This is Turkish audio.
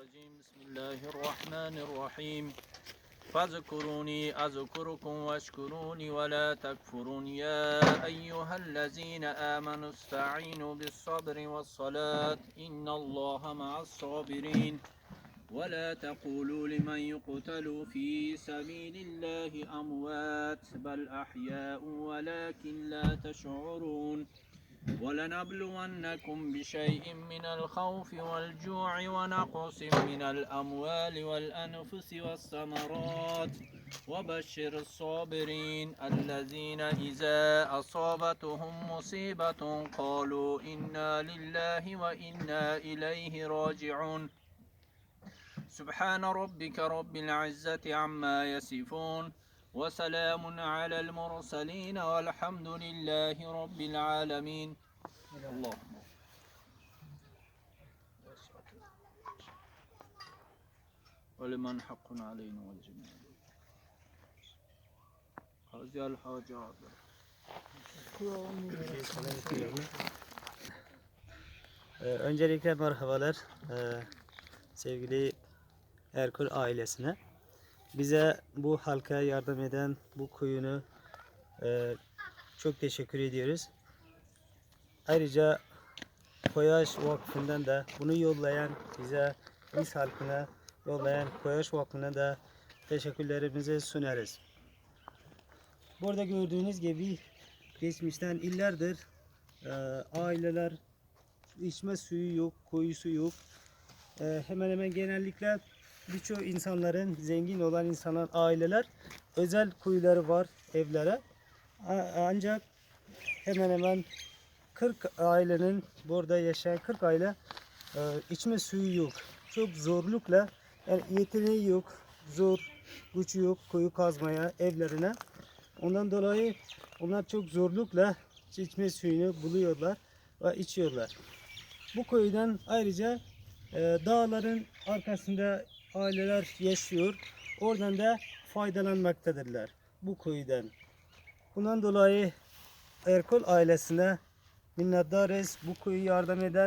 الرجيم. بسم الله الرحمن الرحيم. فاذكروني أذكركم واشكروني ولا تكفرون. يا أيها الذين آمنوا استعينوا بالصبر والصلاة. إن الله مع الصابرين. ولا تقولوا لمن يقتل في سبيل الله أموات بل أحياء ولكن لا تشعرون. ولنبلونكم بشيء من الخوف والجوع ونقص من الأموال والأنفس والثمرات. وبشر الصابرين الذين إذا أصابتهم مصيبة قالوا إنا لله وإنا إليه راجعون. سبحان ربك رب العزة عما يصفون. وسلام على المرسلين والحمد لله رب العالمين اللهم ولمن حق علينا والجميع هذه الحاجات Ee, öncelikle merhabalar ee, sevgili Erkul ailesine. Bize bu halkaya yardım eden bu kuyunu ee, çok teşekkür ediyoruz. Ayrıca Koyaş Vakfı'ndan da bunu yollayan bize biz halkına yollayan Koyaş Vakfı'na da teşekkürlerimizi sunarız. Burada gördüğünüz gibi geçmişten illerdir ee, aileler içme suyu yok, koyu su yok. Ee, hemen hemen genellikle birçok insanların, zengin olan insanlar, aileler özel kuyuları var evlere. Ancak hemen hemen 40 ailenin burada yaşayan 40 aile e, içme suyu yok. Çok zorlukla yani yeteneği yok, zor, gücü yok kuyu kazmaya evlerine. Ondan dolayı onlar çok zorlukla içme suyunu buluyorlar ve içiyorlar. Bu köyden ayrıca e, dağların arkasında aileler yaşıyor. Oradan da faydalanmaktadırlar bu köyden. Bundan dolayı Erkol ailesine minnettarız. Bu köyü yardım eden